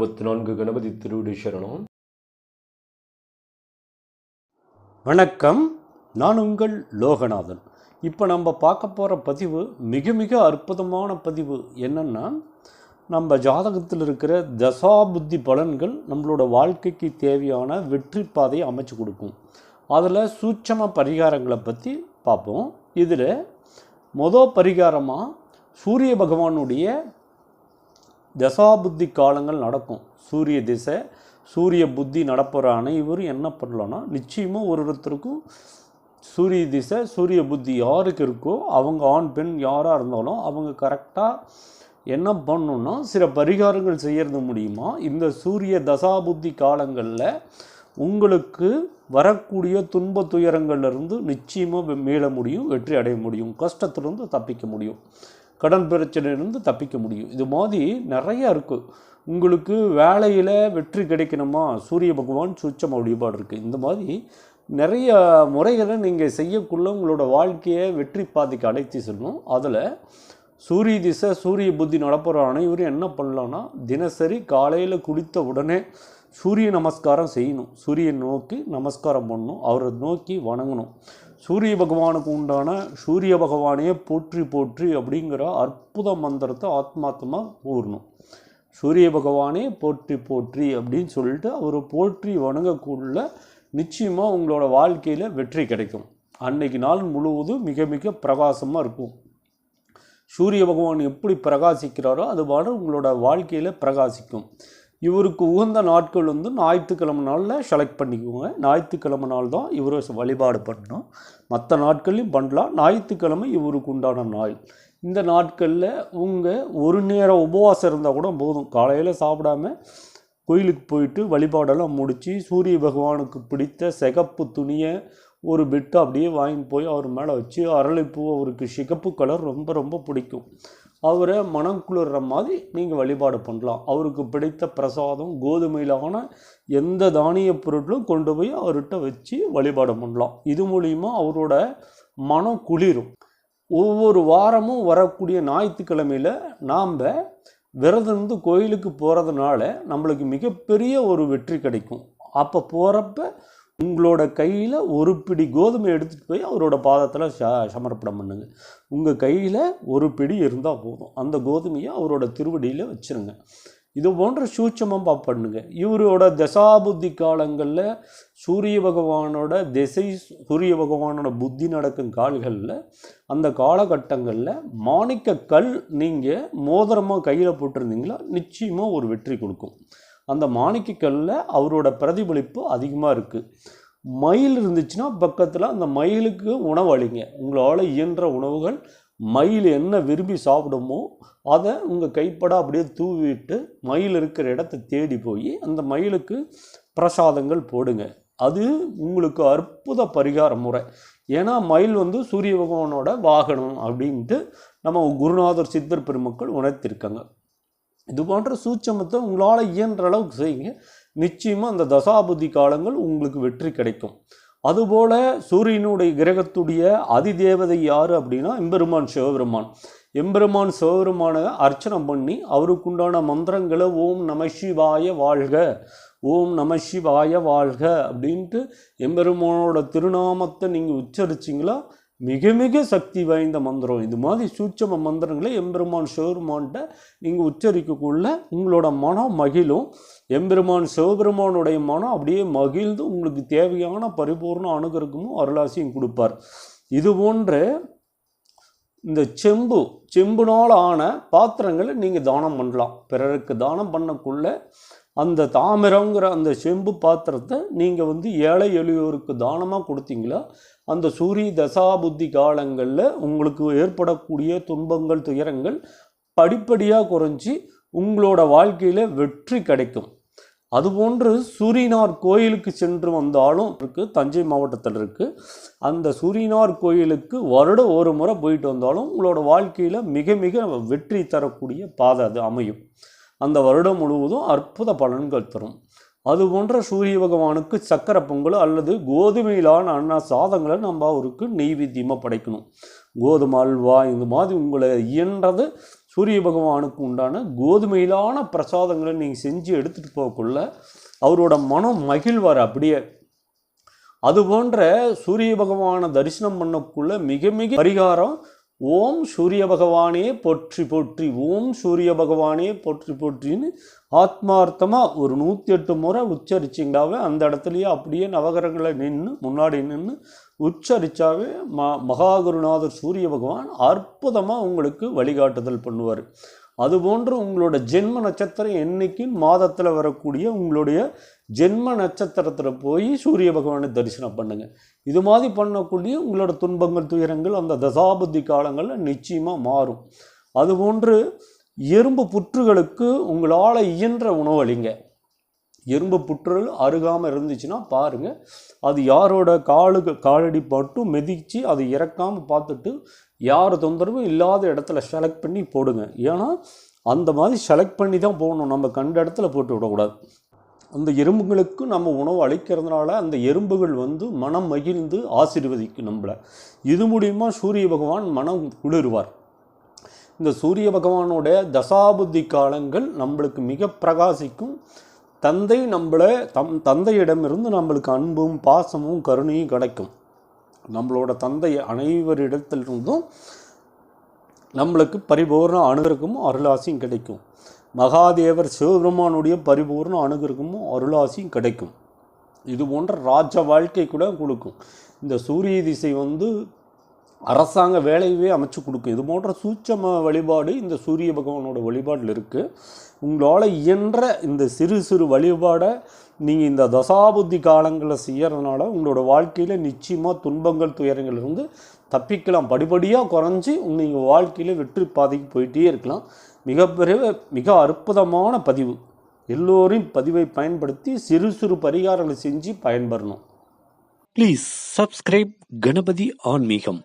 அறுபத்தி நான்கு கணபதி திருவிடி சரணம். வணக்கம். நான் உங்கள் லோகநாதன். இப்போ நம்ம பார்க்க போகிற பதிவு மிக மிக அற்புதமான பதிவு என்னென்னா நம்ம ஜாதகத்தில் இருக்கிற தசாபுத்தி பலன்கள் நம்மளோட வாழ்க்கைக்கு தேவையான வெற்றி பாதையை அமைச்சு கொடுக்கும். அதில் சூட்சம பரிகாரங்களை பற்றி பார்ப்போம். இதில் மொதல் பரிகாரமாக சூரிய பகவானுடைய தசாபுத்தி காலங்கள் நடக்கும். சூரிய திசை சூரிய புத்தி நடப்புகிற அனைவரும் என்ன பண்ணலான்னா நிச்சயமாக ஒரு ஒருத்தருக்கும் சூரிய திசை சூரிய புத்தி யாருக்கு இருக்கோ அவங்க ஆண் பெண் யாராக இருந்தாலும் அவங்க கரெக்டாக என்ன பண்ணணுன்னா சில பரிகாரங்கள் செய்கிறது மூலிமா இந்த சூரிய தசாபுத்தி காலங்களில் உங்களுக்கு வரக்கூடிய துன்ப துயரங்கள்லேருந்து நிச்சயமாக மீள முடியும் வெற்றி அடைய முடியும் கஷ்டத்திலிருந்து தப்பிக்க முடியும். கடன் பிரச்சனையிலிருந்து தப்பிக்க முடியும். இது மாதிரி நிறையா இருக்குது உங்களுக்கு வேலையில் வெற்றி கிடைக்கணுமா? சூரிய பகவான் சூட்சம வழிபாடு இருக்குது இந்த மாதிரி நிறைய முறைகளை நீங்கள் செய்யக்குள்ள உங்களோட வாழ்க்கையை வெற்றி பாதைக்கு அழைத்து செல்லணும் அதில் சூரிய திசை சூரிய புத்தி நடப்புகிற அனைவரும் என்ன பண்ணலான்னா தினசரி காலையில் குளித்த உடனே சூரிய நமஸ்காரம் செய்யணும். சூரியன் நோக்கி நமஸ்காரம் பண்ணணும். அவரை நோக்கி வணங்கணும். சூரிய பகவானுக்கு உண்டான சூரிய பகவானையே போற்றி போற்றி அப்படிங்கிற அற்புத மந்திரத்தை ஆத்மாத்தமாக கூறணும். சூரிய பகவானே போற்றி போற்றி அப்படின்னு சொல்லிட்டு அவரை போற்றி வணங்கக்குள்ள நிச்சயமாக உங்களோட வாழ்க்கையில் வெற்றி கிடைக்கும். அன்னைக்கு நாள் முழுவதும் மிக மிக பிரகாசமாக இருக்கும். சூரிய பகவான் எப்படி பிரகாசிக்கிறாரோ அதுபாடு உங்களோட வாழ்க்கையில் பிரகாசிக்கும். இவருக்கு உகந்த நாட்கள் வந்து ஞாயிற்றுக்கிழமை நாளில் செலக்ட் பண்ணிக்குவோங்க ஞாயிற்றுக்கிழமை நாள் தான் இவரை வழிபாடு பண்ணணும். மற்ற நாட்கள்லையும் பண்ணலாம். ஞாயிற்றுக்கிழமை இவருக்கு உண்டான நாள். இந்த நாட்களில் உங்கள் ஒரு நேரம் உபவாசம் இருந்தால் கூட போதும். காலையில் சாப்பிடாம கோயிலுக்கு போயிட்டு வழிபாடெல்லாம் முடித்து சூரிய பகவானுக்கு பிடித்த சிகப்பு துணியை ஒரு பிட்டு அப்படியே வாங்கி போய் அவர் மேலே வச்சு அரளிப்பூ அவருக்கு சிகப்பு கலர் ரொம்ப ரொம்ப பிடிக்கும். அவரை மனம் குளிர்ற மாதிரி நீங்கள் வழிபாடு பண்ணலாம். அவருக்கு பிடித்த பிரசாதம் கோதுமையிலான எந்த தானிய பொருட்களும் கொண்டு போய் அவர்கிட்ட வச்சு வழிபாடு பண்ணலாம். இது மூலிமா அவரோட மனம் குளிரும். ஒவ்வொரு வாரமும் வரக்கூடிய ஞாயிற்றுக்கிழமையில் நாம் விரதம் இருந்து கோயிலுக்கு போகிறதுனால நம்மளுக்கு மிகப்பெரிய ஒரு வெற்றி கிடைக்கும். அப்போ போகிறப்ப உங்களோட கையில் ஒரு பிடி கோதுமை எடுத்துகிட்டு போய் அவரோட பாதத்தில் ச சமர்ப்பணம் பண்ணுங்க. உங்கள் கையில் ஒரு பிடி இருந்தால் போதும். அந்த கோதுமையை அவரோட திருவடியில் வச்சுருங்க. இது போன்ற சூட்சமாக பண்ணுங்க. இவரோட தசாபுத்தி காலங்களில் சூரிய பகவானோட திசை சூரிய பகவானோட புத்தி நடக்கும் கால்களில் அந்த காலகட்டங்களில் மாணிக்க கல் நீங்கள் மோதிரமாக கையில் போட்டிருந்தீங்களா? நிச்சயமாக ஒரு வெற்றி கொடுக்கும். அந்த மாணிக்கக்கல்லில் அவரோட பிரதிபலிப்பு அதிகமாக இருக்குது மயில் இருந்துச்சுன்னா பக்கத்தில் அந்த மயிலுக்கு உணவு அளிங்க. உங்களால் இயன்ற உணவுகள் மயில் என்ன விரும்பி சாப்பிடுமோ அதை உங்கள் கைப்பட அப்படியே தூவிட்டு மயில் இருக்கிற இடத்த தேடி போய் அந்த மயிலுக்கு பிரசாதங்கள் போடுங்க. அது உங்களுக்கு அற்புத பரிகார முறை. ஏன்னா மயில் வந்து சூரிய பகவானோட வாகனம் அப்படின்ட்டு நம்ம குருநாதர் சித்தர் பெருமக்கள் உணர்த்திருக்காங்க. இது போன்ற சூட்சமத்தை உங்களால் இயன்ற அளவுக்கு செய்யுங்க. நிச்சயமாக அந்த தசாபுதி காலங்கள் உங்களுக்கு வெற்றி கிடைக்கும். அதுபோல் சூரியனுடைய கிரகத்துடைய அதிதேவதை யார் அப்படின்னா எம்பெருமான் சிவபெருமான். எம்பெருமான் சிவபெருமானை அர்ச்சனை பண்ணி அவருக்குண்டான மந்திரங்களை ஓம் நம சிவாய வாழ்க ஓம் நம சிவாய வாழ்க அப்படின்ட்டு எம்பெருமானோட திருநாமத்தை நீங்கள் உச்சரிச்சிங்களா மிக மிக சக்தி வாய்ந்த மந்திரம். இது மாதிரி சூட்சம மந்திரங்களை எம்பெருமான் சிவபெருமான்கிட்ட நீங்கள் உச்சரிக்கக்குள்ள உங்களோட மனம் மகிழும். எம்பெருமான் சிவபெருமானுடைய மனம் அப்படியே மகிழ்ந்து உங்களுக்கு தேவையான பரிபூர்ண அனுகிரகமும் அருளாசியும் கொடுப்பார். இது போன்று இந்த செம்பு செம்புனால் ஆன பாத்திரங்களை நீங்கள் தானம் பண்ணலாம். பிறருக்கு தானம் பண்ணக்குள்ள அந்த தாமிரங்கிற அந்த செம்பு பாத்திரத்தை நீங்கள் வந்து ஏழை எளியோருக்கு தானமாக கொடுத்தீங்களா அந்த சூரிய தசாபுத்தி காலங்களில் உங்களுக்கு ஏற்படக்கூடிய துன்பங்கள் துயரங்கள் படிப்படியாக குறைஞ்சி உங்களோட வாழ்க்கையில் வெற்றி கிடைக்கும். அதுபோன்று சூரியனார் கோயிலுக்கு சென்று வந்தாலும் இருக்குது தஞ்சை மாவட்டத்தில் இருக்குது அந்த சூரியனார் கோயிலுக்கு வருடம் ஒரு முறை போயிட்டு வந்தாலும் உங்களோட வாழ்க்கையில் மிக மிக வெற்றி தரக்கூடிய பாதை அது அமையும். அந்த வருடம் முழுவதும் அற்புத பலன்கள் தரும். அது போன்ற சூரிய பகவானுக்கு சக்கரை பொங்கல் அல்லது கோதுமையிலான அண்ணா சாதங்களை நம்ம அவருக்கு நெய்வேத்தியமாக படைக்கணும். கோதுமை அல்வா இந்த மாதிரி உங்களை இயன்றது சூரிய பகவானுக்கு உண்டான கோதுமையிலான பிரசாதங்களை நீங்கள் செஞ்சு எடுத்துகிட்டு போகக்குள்ள அவரோட மனம் மகிழ்வார் அப்படியே. அது போன்ற சூரிய பகவானை தரிசனம் பண்ணக்குள்ள மிக மிக பரிகாரம் ஓம் சூரிய பகவானே போற்றி போற்றி ஓம் சூரிய பகவானே போற்றி போற்றின்னு ஆத்மார்த்தமாக ஒரு நூற்றி எட்டு முறை உச்சரிச்சிங்களாவே அந்த இடத்துலையே அப்படியே நவகரங்களை நின்று முன்னாடி நின்று உச்சரித்தாவே ம மகாகுருநாதர் சூரிய பகவான் அற்புதமாக உங்களுக்கு வழிகாட்டுதல் பண்ணுவார். அதுபோன்று உங்களோட ஜென்ம நட்சத்திரம் என்னைக்கு மாதத்தில் வரக்கூடிய உங்களுடைய ஜென்ம நட்சத்திரத்தில் போய் சூரிய பகவானை தரிசனம் பண்ணுங்கள் இது மாதிரி பண்ணக்கூடிய உங்களோட துன்பங்கள் துயரங்கள் அந்த தசாபுத்தி காலங்களில் நிச்சயமாக மாறும். அதுபோன்று எறும்பு புற்றுகளுக்கு உங்களால் இயன்ற உணவளிங்க. எறும்பு புற்றுகள் அருகாமல் இருந்துச்சுன்னா பாருங்கள் அது யாரோட காலுக்கு காலடி மட்டும் மிதித்து அது இறக்காமல் பார்த்துட்டு யார் தொந்தரவும் இல்லாத இடத்துல செலக்ட் பண்ணி போடுங்க. ஏன்னா அந்த மாதிரி செலக்ட் பண்ணி தான் போகணும் நம்ம கண்ட இடத்துல போட்டு விடக்கூடாது. அந்த எறும்புகளுக்கு நம்ம உணவு அளிக்கிறதுனால அந்த எறும்புகள் வந்து மனம் மகிழ்ந்து ஆசீர்வதிக்கும் நம்மளை. இது மூலியமா சூரிய பகவான் மனம் குளிர்வார். இந்த சூரிய பகவானோட தசாபுத்தி காலங்கள் நம்மளுக்கு மிக பிரகாசிக்கும். தந்தை நம்மளை தம் தந்தையிடமிருந்து நம்மளுக்கு அன்பும் பாசமும் கருணையும் கிடைக்கும். நம்மளோட தந்தை அனைவரிடத்திலிருந்தும் நம்மளுக்கு பரிபூர்ண அனுகிரகமும் அருளாசியும் கிடைக்கும். மகாதேவர் சிவபெருமானுடைய பரிபூர்ண அனுகிரகமும் அருளாசியும் கிடைக்கும். இது போன்ற ராஜ வாழ்க்கை கூட கொடுக்கும். இந்த சூரிய திசை வந்து அரசாங்க வேலையவே அமைச்சு கொடுக்கும் இது போன்ற சூட்சம வழிபாடு இந்த சூரிய பகவானோட வழிபாட்டில் இருக்குது உங்களால் இயன்ற இந்த சிறு சிறு வழிபாடை நீங்கள் இந்த தசாபுத்தி காலங்களில் செய்யறதுனால உங்களோட வாழ்க்கையில் நிச்சயமாக துன்பங்கள் துயரங்கள் இருந்து தப்பிக்கலாம். படிப்படியாக குறைஞ்சி நீங்கள் வாழ்க்கையில் வெற்றி பாதைக்கு போயிட்டே இருக்கலாம். மிகப்பெரிய மிக அற்புதமான பதிவு. எல்லோரும் பதிவை பயன்படுத்தி சிறு சிறு பரிகாரங்களை செஞ்சு பயன்பெறணும். ப்ளீஸ் சப்ஸ்கிரைப் கணபதி ஆன்மீகம்